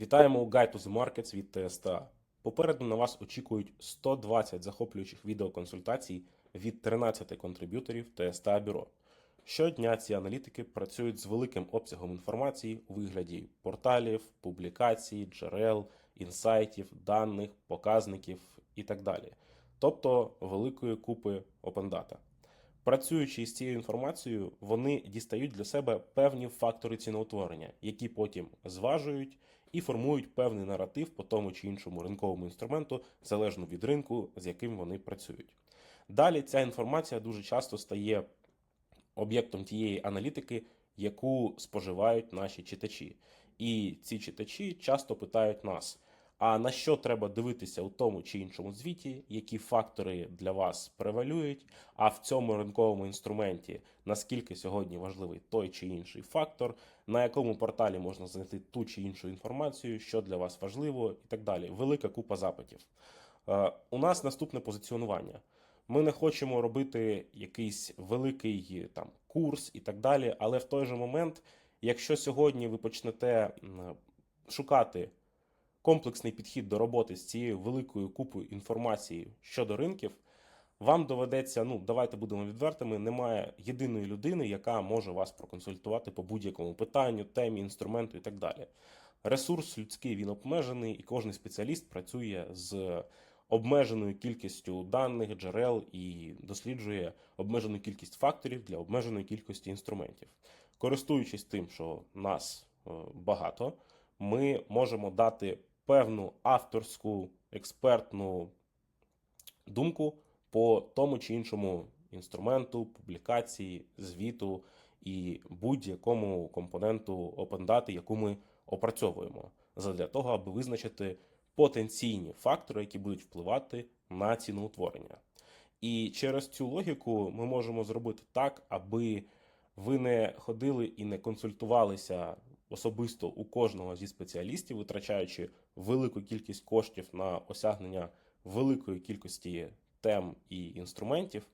Вітаємо у Guide to the Markets від ТСТА. Попереду на вас очікують 120 захоплюючих відеоконсультацій від 13 контриб'юторів ТСТА Бюро. Щодня ці аналітики працюють з великим обсягом інформації у вигляді порталів, публікацій, джерел, інсайтів, даних, показників і так далі. Тобто великої купи OpenData. Працюючи з цією інформацією, вони дістають для себе певні фактори ціноутворення, які потім зважують і формують певний наратив по тому чи іншому ринковому інструменту, залежно від ринку, з яким вони працюють. Далі ця інформація дуже часто стає об'єктом тієї аналітики, яку споживають наші читачі. І ці читачі часто питають нас: а на що треба дивитися у тому чи іншому звіті, які фактори для вас превалюють, а в цьому ринковому інструменті наскільки сьогодні важливий той чи інший фактор, на якому порталі можна знайти ту чи іншу інформацію, що для вас важливо, і так далі. Велика купа запитів. Е, У нас наступне позиціонування. Ми не хочемо робити якийсь великий там курс і так далі, але в той же момент, якщо сьогодні ви почнете шукати комплексний підхід до роботи з цією великою купою інформації щодо ринків, вам доведеться, ну давайте будемо відвертими, немає єдиної людини, яка може вас проконсультувати по будь-якому питанню, темі, інструменту і так далі. Ресурс людський він обмежений, і кожен спеціаліст працює з обмеженою кількістю даних, джерел і досліджує обмежену кількість факторів для обмеженої кількості інструментів. Користуючись тим, що нас е, багато, ми можемо дати певну авторську експертну думку по тому чи іншому інструменту, публікації, звіту і будь-якому компоненту OpenData, яку ми опрацьовуємо, задля того, аби визначити потенційні фактори, які будуть впливати на ціноутворення. І через цю логіку ми можемо зробити так, аби ви не ходили і не консультувалися особисто у кожного зі спеціалістів, витрачаючи велику кількість коштів на осягнення великої кількості тем і інструментів,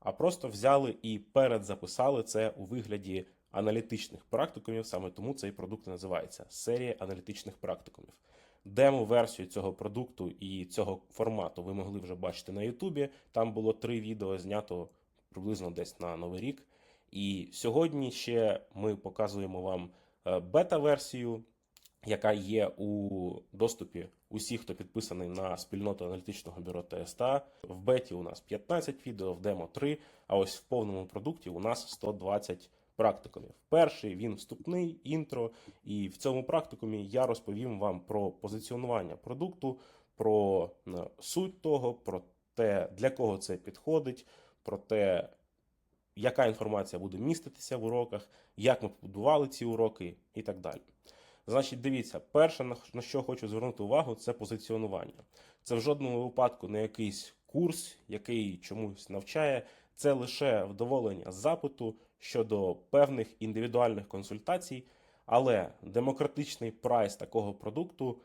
а просто взяли і передзаписали це у вигляді аналітичних практикумів. Саме тому цей продукт називається серія аналітичних практикумів. Демо-версію цього продукту і цього формату ви могли вже бачити на Ютубі. Там було три відео знято приблизно десь на Новий рік. І сьогодні ще ми показуємо вам бета-версію, яка є у доступі усіх, хто підписаний на спільноту аналітичного бюро ТСТА. В беті у нас 15 відео, в демо 3, а ось в повному продукті у нас 120 практикумів. Перший він вступний, інтро, і в цьому практикумі я розповім вам про позиціонування продукту, про е, суть того, про те, для кого це підходить, про те, яка інформація буде міститися в уроках, як ми побудували ці уроки і так далі. Значить, дивіться, перше, на- що хочу звернути увагу, це позиціонування. Це в жодному випадку не якийсь курс, який чомусь навчає. Це лише вдоволення запиту щодо певних індивідуальних консультацій, але демократичний прайс такого продукту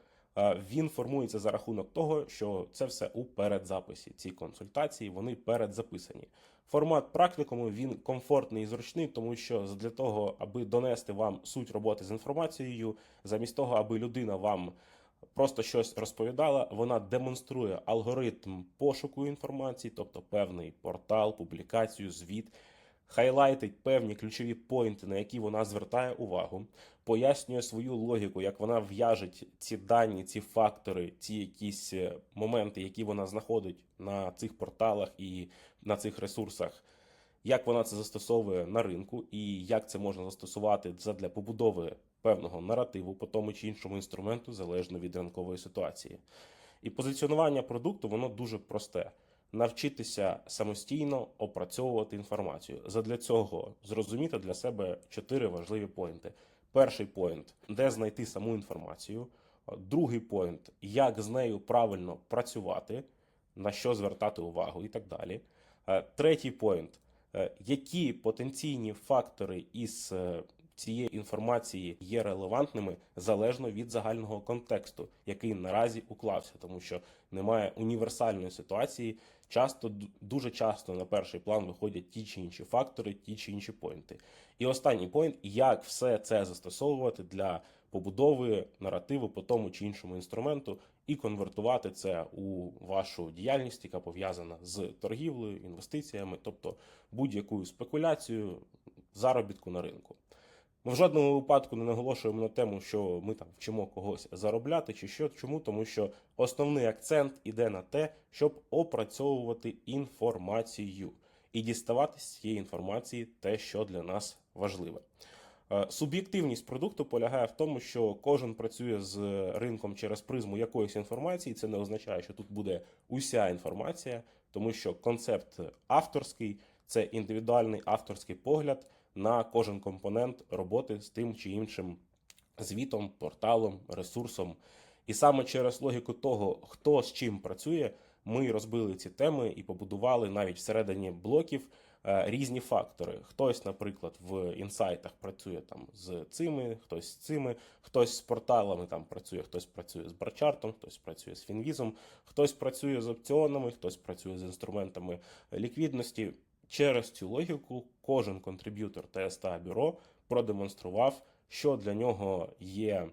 він формується за рахунок того, що це все у передзаписі. Ці консультації вони передзаписані. Формат практикуму він комфортний і зручний, тому що для того, аби донести вам суть роботи з інформацією, замість того, аби людина вам просто щось розповідала, вона демонструє алгоритм пошуку інформації, тобто певний портал, публікацію, звіт, хайлайтить певні ключові поінти, на які вона звертає увагу, пояснює свою логіку, як вона в'яжеть ці дані, ці фактори, ці якісь е, моменти, які вона знаходить на цих порталах і на цих ресурсах. Як вона це застосовує на ринку, і як це можна застосувати для побудови певного наративу по тому чи іншому інструменту залежно від ринкової ситуації. І позиціонування продукту воно дуже просте. Навчитися самостійно опрацьовувати інформацію. Задля цього зрозуміти для себе чотири важливі поінти. Перший поінт де знайти саму інформацію. Другий поінт як з нею правильно працювати, на що звертати увагу і так далі. Е, Третій поінт е, які потенційні фактори із е, цієї інформації є релевантними залежно від загального контексту, який наразі уклався, тому що немає універсальної ситуації. Часто дуже часто на перший план виходять ті чи інші фактори, ті чи інші поінти. І останній поінт, як все це застосовувати для побудови наративу по тому чи іншому інструменту і конвертувати це у вашу діяльність, яка пов'язана з торгівлею, інвестиціями, тобто будь-якою спекуляцією, заробітку на ринку. Ми в жодному випадку не наголошуємо на тему, що ми там вчимо когось заробляти чи що. Чому? Тому що основний акцент іде на те, щоб опрацьовувати інформацію і діставати з цієї інформації те, що для нас важливе. Е, Суб'єктивність продукту полягає в тому, що кожен працює з ринком через призму якоїсь інформації. Це не означає, що тут буде уся інформація, тому що концепт авторський це індивідуальний авторський погляд на кожен компонент роботи з тим чи іншим звітом, порталом, ресурсом. І саме через логіку того, хто з чим працює, ми розбили ці теми і побудували навіть всередині блоків е, різні фактори. Хтось, наприклад, в інсайтах працює там з цими, хтось з цими, хтось з порталами там працює, хтось працює з барчартом, хтось працює з фінвізом, хтось працює з опціонами, хтось працює з інструментами ліквідності. Через цю логіку кожен контриб'ютор ТСТА бюро продемонстрував, що для нього є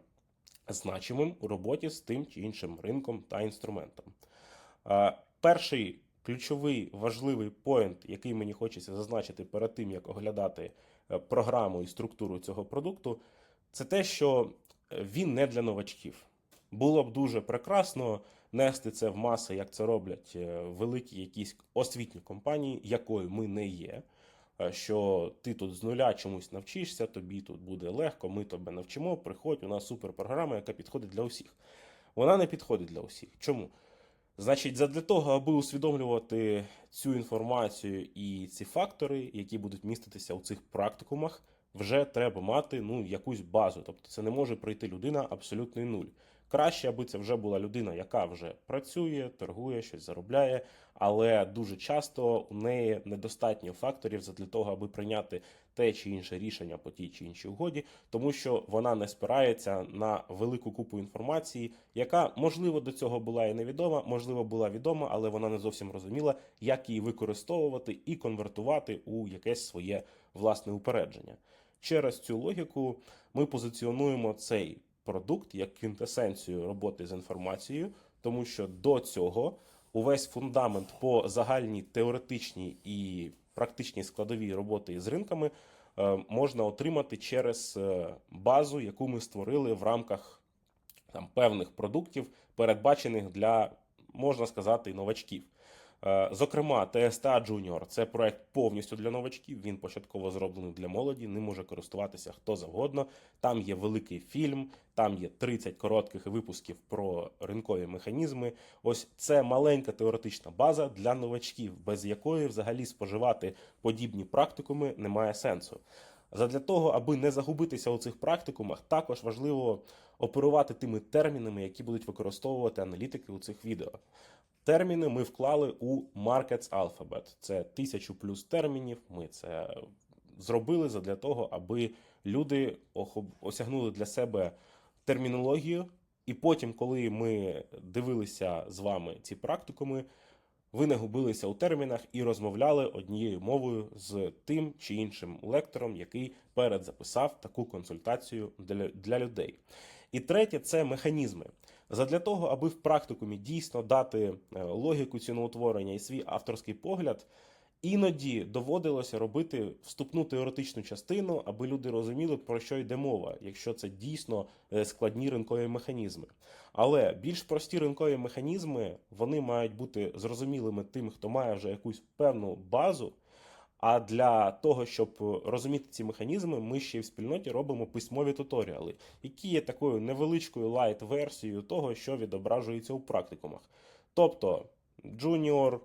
значимим у роботі з тим чи іншим ринком та інструментом. Е, Перший ключовий важливий поінт, який мені хочеться зазначити перед тим, як оглядати е, програму і структуру цього продукту, це те, що е, він не для новачків. Було б дуже прекрасно нести це в маси, як це роблять е, великі якісь освітні компанії, якою ми не є. е, Що ти тут з нуля чомусь навчишся, тобі тут буде легко, ми тебе навчимо. Приходь, у нас суперпрограма, яка підходить для усіх. Вона не підходить для усіх. Чому? Значить, задля того, аби усвідомлювати цю інформацію і ці фактори, які будуть міститися у цих практикумах, вже треба мати ну, якусь базу. Тобто це не може прийти людина абсолютний нуль. Краще, аби це вже була людина, яка вже працює, торгує, щось заробляє, але дуже часто у неї недостатньо факторів для того, аби прийняти те чи інше рішення по тій чи іншій угоді, тому що вона не спирається на велику купу інформації, яка можливо до цього була і невідома, можливо, була відома, але вона не зовсім розуміла, як її використовувати і конвертувати у якесь своє власне упередження. Через цю логіку ми позиціонуємо цей продукт як квінтесенцію роботи з інформацією, тому що до цього увесь фундамент по загальній теоретичній і практичній складовій роботи з ринками е, можна отримати через е, базу, яку ми створили в рамках там певних продуктів, передбачених для можна сказати новачків. Е, Зокрема, TSTA Junior – це проект повністю для новачків. Він початково зроблений для молоді, ним може користуватися хто завгодно. Там є великий фільм, там є 30 коротких випусків про ринкові механізми. Ось це маленька теоретична база для новачків, без якої взагалі споживати подібні практикуми немає сенсу. Задля того, аби не загубитися у цих практикумах, також важливо оперувати тими термінами, які будуть використовувати аналітики у цих відео. Терміни ми вклали у Markets Alphabet. Це тисячу плюс термінів. Ми це зробили задля того, аби люди осягнули для себе термінологію. І потім, коли ми дивилися з вами ці практикуми, ви не губилися у термінах і розмовляли однією мовою з тим чи іншим лектором, який передзаписав таку консультацію для, для людей. І третє це механізми. Задля того, аби в практикумі дійсно дати е, логіку ціноутворення і свій авторський погляд, іноді доводилося робити вступну теоретичну частину, аби люди розуміли, про що йде мова, якщо це дійсно е, складні ринкові механізми. Але більш прості ринкові механізми вони мають бути зрозумілими тим, хто має вже якусь певну базу. А для того, щоб розуміти ці механізми, ми ще й в спільноті робимо письмові туторіали, які є такою невеличкою лайт-версією того, що відображується у практикумах. Тобто, Junior,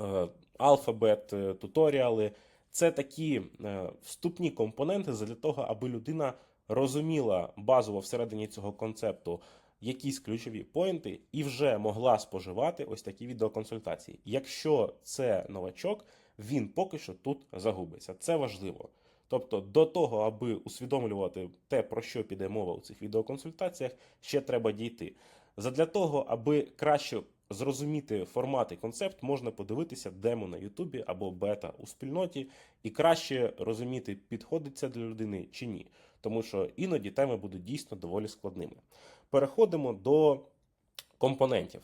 е, Alphabet, е, туторіали це такі е, вступні компоненти для того, аби людина розуміла базово всередині цього концепту якісь ключові поінти і вже могла споживати ось такі відеоконсультації. Якщо це новачок, він поки що тут загубиться. Це важливо. Тобто, до того, аби усвідомлювати те, про що піде мова у цих відеоконсультаціях, ще треба дійти. Задля того, аби краще зрозуміти формат і концепт, можна подивитися демо на Ютубі або бета у спільноті, і краще розуміти, підходить це для людини чи ні. тому що іноді теми будуть дійсно доволі складними. Переходимо до компонентів.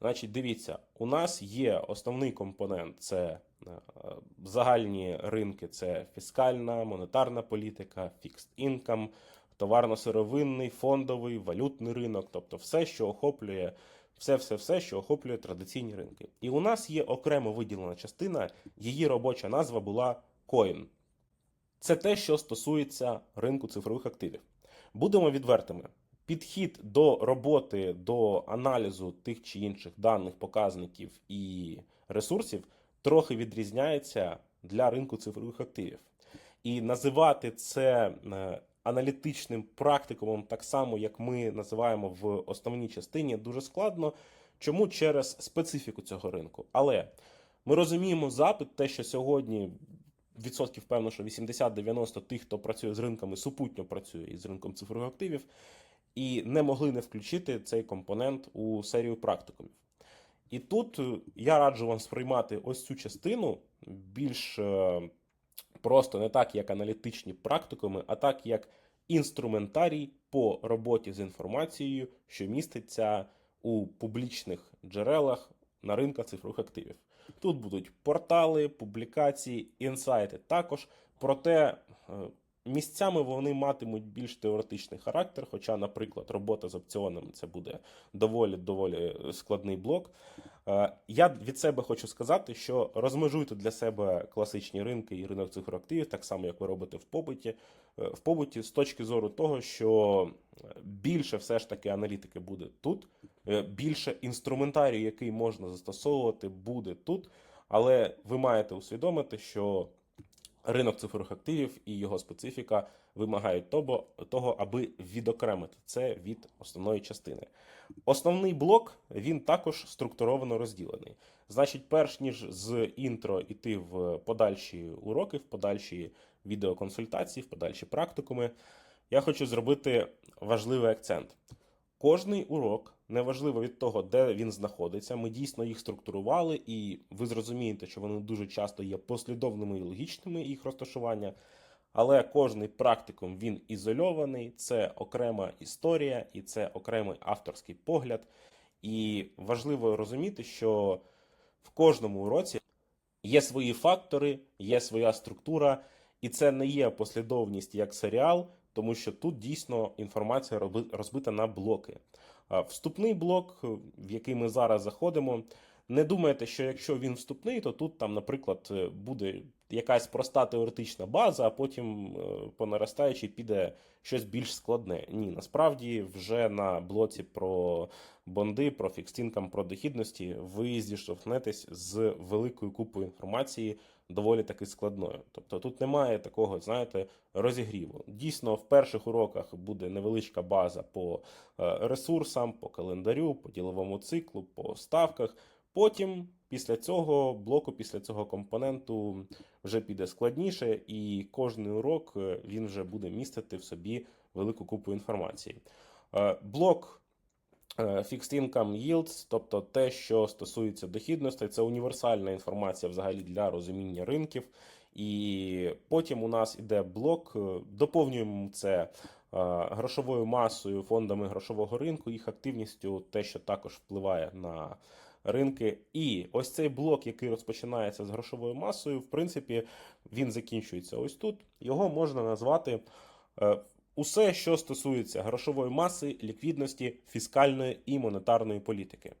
Значить, дивіться, у нас є основний компонент це е, загальні ринки, це фіскальна, монетарна політика, fixed income, товарно-сировинний, фондовий, валютний ринок, тобто все, що охоплює все-все-все, що охоплює традиційні ринки. І у нас є окремо виділена частина, її робоча назва була Coin. Це те, що стосується ринку цифрових активів. Будемо відвертими. Підхід до роботи, до аналізу тих чи інших даних, показників і ресурсів трохи відрізняється для ринку цифрових активів. І називати це е, аналітичним практикумом, так само як ми називаємо в основній частині, дуже складно. Чому через специфіку цього ринку? Але ми розуміємо запит, те, що сьогодні відсотків певно, що 80-90 тих, хто працює з ринками, супутньо працює із ринком цифрових активів, і не могли не включити цей компонент у серію практикумів. І тут е, я раджу вам сприймати ось цю частину більш е, просто не так, як аналітичні практикуми, а так, як інструментарій по роботі з інформацією, що міститься у публічних джерелах на ринках цифрових активів. Тут будуть портали, публікації, інсайти також. Проте е, місцями вони матимуть більш теоретичний характер. Хоча, наприклад, робота з опціонами це буде доволі доволі складний блок. Е, Я від себе хочу сказати, що розмежуйте для себе класичні ринки і ринок цифрових активів, так само як ви робите в побуті. Е, В побуті з точки зору того, що більше все ж таки аналітики буде тут, е, більше інструментарію, який можна застосовувати, буде тут. Але ви маєте усвідомити, що ринок цифрових активів і його специфіка вимагають того, аби відокремити це від основної частини. Основний блок він також структуровано розділений. Значить, перш ніж з інтро йти в подальші уроки, в подальші відеоконсультації, в подальші практикуми, я хочу зробити важливий акцент. Кожний урок, неважливо від того, де він знаходиться, ми дійсно їх структурували, і ви зрозумієте, що вони дуже часто є послідовними і логічними їх розташування. Але кожний практикум він ізольований, це окрема історія і це окремий авторський погляд. І важливо розуміти, що в кожному уроці є свої фактори, є своя структура, і це не є послідовність як серіал, тому що тут дійсно інформація розбита на блоки. Вступний блок, в який ми зараз заходимо, не думайте, що якщо він вступний, то тут там, наприклад, е, буде якась проста теоретична база, а потім е, по наростаючій піде щось більш складне. Ні, насправді вже на блоці про бонди, про фікстінкам, про дохідності ви зіштовхнетесь з великою купою інформації, доволі таки складною. Тобто тут немає такого, знаєте, розігріву. Дійсно, в перших уроках буде невеличка база по е, ресурсам, по календарю, по діловому циклу, по ставках. Потім, після цього блоку, після цього компоненту вже піде складніше, і кожний урок е, він вже буде містити в собі велику купу інформації. Е, Блок Fixed Income Yields, тобто те, що стосується дохідностей, це універсальна інформація взагалі для розуміння ринків. І потім у нас іде блок, е, доповнюємо це е, грошовою масою, фондами грошового ринку, їх активністю, те, що також впливає на ринки. І ось цей блок, який розпочинається з грошовою масою, в принципі, він закінчується ось тут. Його можна назвати е, усе, що стосується грошової маси, ліквідності, фіскальної і монетарної політики.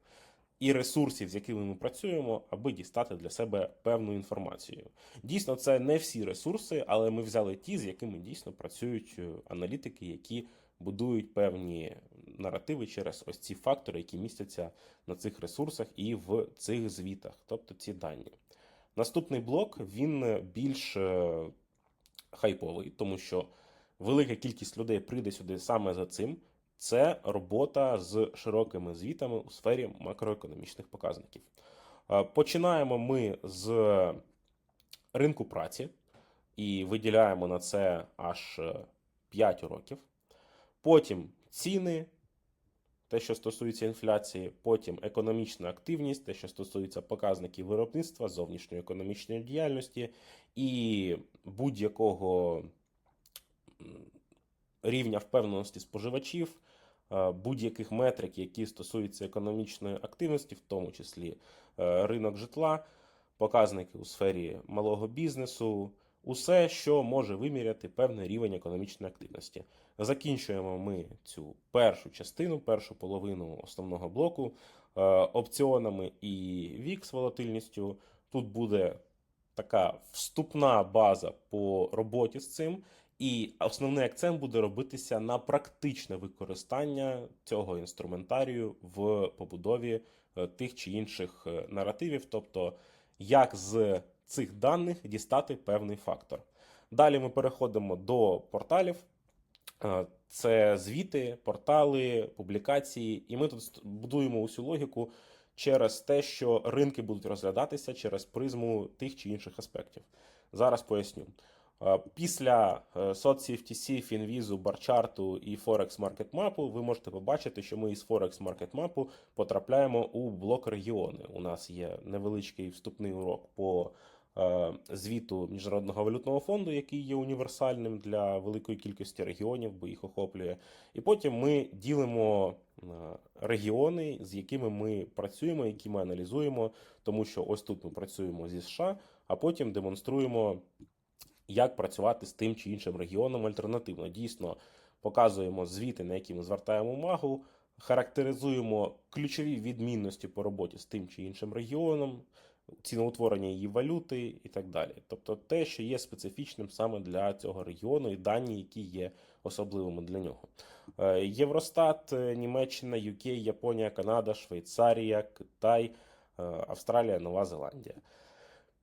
І ресурсів, з якими ми працюємо, аби дістати для себе певну інформацію. Дійсно, це не всі ресурси, але ми взяли ті, з якими дійсно працюють е, аналітики, які будують певні наративи через ось ці фактори, які містяться на цих ресурсах і в цих звітах, тобто ці дані. Наступний блок він більш е, хайповий, тому що велика кількість людей прийде сюди саме за цим. Це робота з широкими звітами у сфері макроекономічних показників. Е, Починаємо ми з ринку праці і виділяємо на це аж 5 років. Потім ціни, те, що стосується інфляції, потім економічна активність, те, що стосується показників виробництва, зовнішньої економічної діяльності і будь-якого рівня впевненості споживачів, е, будь-яких метрик, які стосуються економічної активності, в тому числі е, ринок житла, показники у сфері малого бізнесу, усе, що може виміряти певний рівень економічної активності. Закінчуємо ми цю першу частину, першу половину основного блоку е, опціонами і VIX волатильністю. Тут буде така вступна база по роботі з цим. І основний акцент буде робитися на практичне використання цього інструментарію в побудові е, тих чи інших е, наративів, тобто як з цих даних дістати певний фактор. Далі ми переходимо до порталів. Е, Це звіти, портали, публікації, і ми тут будуємо усю логіку через те, що ринки будуть розглядатися через призму тих чи інших аспектів. Зараз поясню. Е, Після SocCFTC, Finvizu, Барчарту і Market Map ви можете побачити, що ми із Market Map потрапляємо у блок регіони. У нас є невеличкий вступний урок по е, звіту Міжнародного валютного фонду, який є універсальним для великої кількості регіонів, бо їх охоплює. І потім ми ділимо е, регіони, з якими ми працюємо, які ми аналізуємо, тому що ось тут ми працюємо зі США, а потім демонструємо як працювати з тим чи іншим регіоном альтернативно. Дійсно, показуємо звіти, на які ми звертаємо увагу, характеризуємо ключові відмінності по роботі з тим чи іншим регіоном, ціноутворення її валюти і так далі. Тобто те, що є специфічним саме для цього регіону, і дані, які є особливими для нього. Е, Євростат, е, Німеччина, UK, Японія, Канада, Швейцарія, Китай, е, Австралія, Нова Зеландія.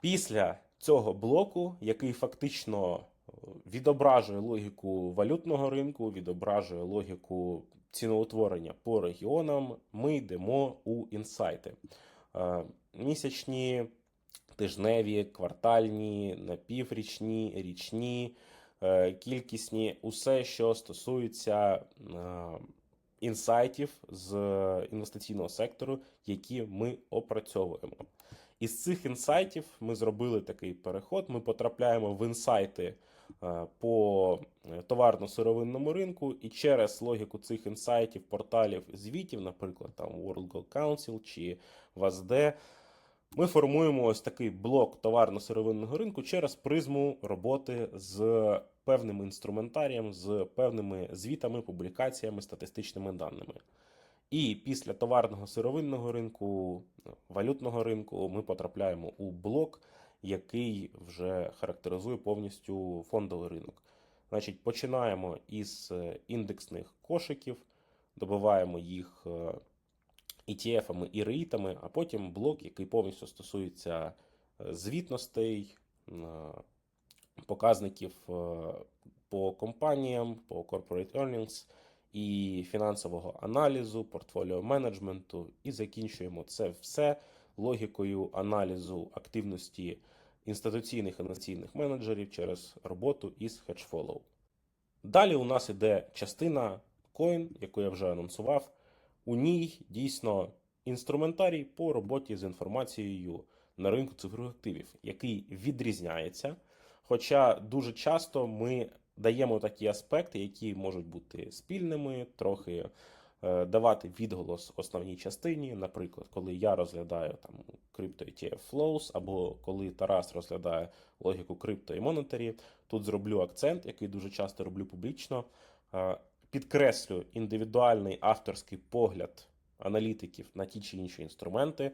Після цього блоку, який фактично е, відображує логіку валютного ринку, відображує логіку ціноутворення по регіонам, ми йдемо у інсайти. Е, Місячні, тижневі, квартальні, напіврічні, річні, е, кількісні, усе, що стосується інсайтів з інвестиційного сектору, які ми опрацьовуємо. Із цих інсайтів ми зробили такий переход. Ми потрапляємо в інсайти е, по е, товарно-сировинному ринку, і через логіку цих інсайтів, порталів, звітів, наприклад, там World Gold Council чи WASD, ми формуємо ось такий блок товарно-сировинного ринку через призму роботи з певним інструментарієм, з певними звітами, публікаціями, статистичними даними. І після товарного сировинного ринку, валютного ринку ми потрапляємо у блок, який вже характеризує повністю фондовий ринок. Значить, починаємо із е, індексних кошиків, добиваємо їх е, ETF-ами і реїтами, а потім блок, який повністю стосується е, звітностей, е, показників е, по компаніям, по corporate earnings і фінансового аналізу, портфоліо менеджменту, і закінчуємо це все логікою аналізу активності інституційних інвестиційних менеджерів через роботу із HedgeFollow. Далі у нас іде частина Coin, яку я вже анонсував. У ній дійсно інструментарій по роботі з інформацією на ринку цифрових активів, який відрізняється. Хоча дуже часто ми даємо такі аспекти, які можуть бути спільними, трохи е, давати відголос основній частині. Наприклад, коли я розглядаю там крипто ETF Flows, або коли Тарас розглядає логіку крипто і монетарі, тут зроблю акцент, який дуже часто роблю публічно. Е, Підкреслю індивідуальний авторський погляд аналітиків на ті чи інші інструменти.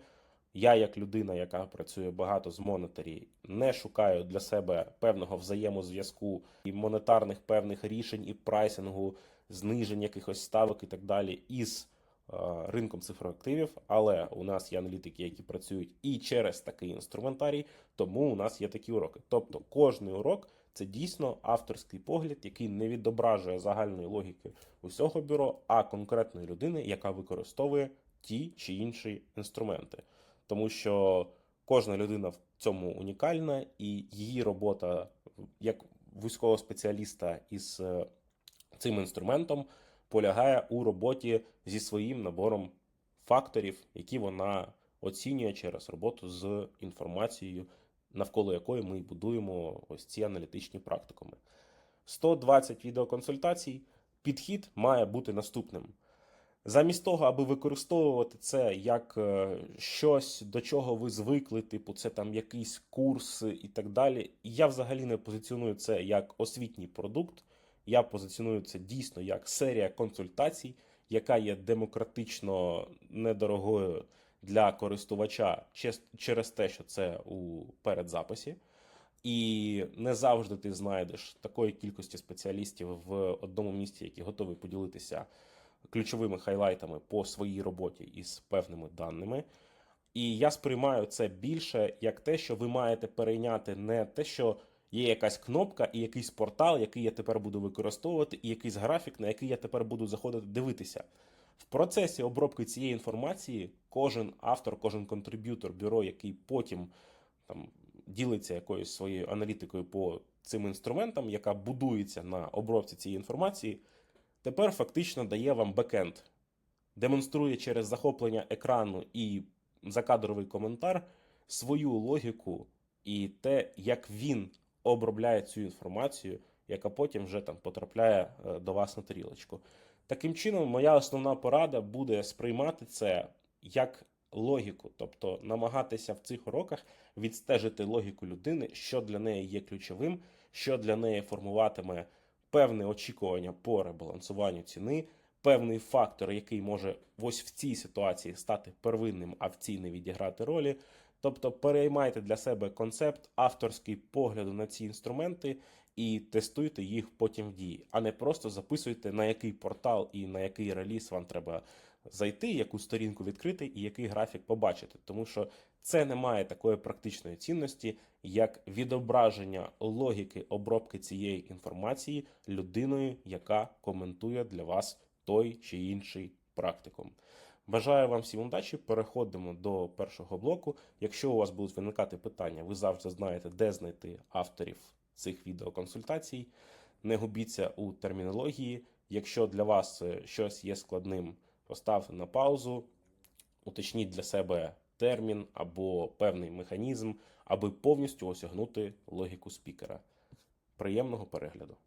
Я, як людина, яка працює багато з монетарі, не шукаю для себе певного взаємозв'язку і монетарних певних рішень і прайсингу, знижень якихось ставок і так далі із е, ринком цифроактивів. Але у нас є аналітики, які працюють і через такий інструментарій, тому у нас є такі уроки. Тобто, кожний урок це дійсно авторський погляд, який не відображує загальної логіки усього бюро, а конкретної людини, яка використовує ті чи інші інструменти тому що кожна людина в цьому унікальна, і її робота як вузького спеціаліста із е, цим інструментом полягає у роботі зі своїм набором факторів, які вона оцінює через роботу з інформацією, навколо якої ми будуємо ось ці аналітичні практикуми. 120 відеоконсультацій, підхід має бути наступним. Замість того, аби використовувати це як е, щось, до чого ви звикли, типу, це там якийсь курс і так далі. Я взагалі не позиціоную це як освітній продукт. Я позиціоную це дійсно як серія консультацій, яка є демократично недорогою для користувача через те, що це у передзаписі. І не завжди ти знайдеш такої кількості спеціалістів в одному місці, які готові поділитися ключовими хайлайтами по своїй роботі із певними даними. І я сприймаю це більше як те, що ви маєте перейняти не те, що є якась кнопка і якийсь портал, який я тепер буду використовувати, і якийсь графік, на який я тепер буду заходити дивитися. В процесі обробки цієї інформації кожен автор, кожен контриб'ютор бюро, який потім там ділиться якоюсь своєю аналітикою по цим інструментам, яка будується на обробці цієї інформації, тепер фактично дає вам бекенд, демонструє через захоплення екрану і закадровий коментар свою логіку і те, як він обробляє цю інформацію, яка потім вже там потрапляє е, до вас на тарілочку. Таким чином, моя основна порада буде сприймати це як логіку, тобто намагатися в цих уроках відстежити логіку людини, що для неї є ключовим, що для неї формуватиме певне очікування по ребалансуванню ціни, певний фактор, який може ось в цій ситуації стати первинним, а в цій не відіграти ролі. Тобто переймайте для себе концепт, авторський погляду на ці інструменти і тестуйте їх потім в дії, а не просто записуйте на який портал і на який реліз вам треба зайти, яку сторінку відкрити і який графік побачити. Тому що це не має такої практичної цінності, як відображення логіки обробки цієї інформації людиною, яка коментує для вас той чи інший практикум. Бажаю вам всім удачі. Переходимо до першого блоку. Якщо у вас будуть виникати питання, ви завжди знаєте, де знайти авторів цих відеоконсультацій. Не губіться у термінології. Якщо для вас е, щось є складним, поставте на паузу, уточніть для себе термін або певний механізм, аби повністю осягнути логіку спікера. Приємного перегляду!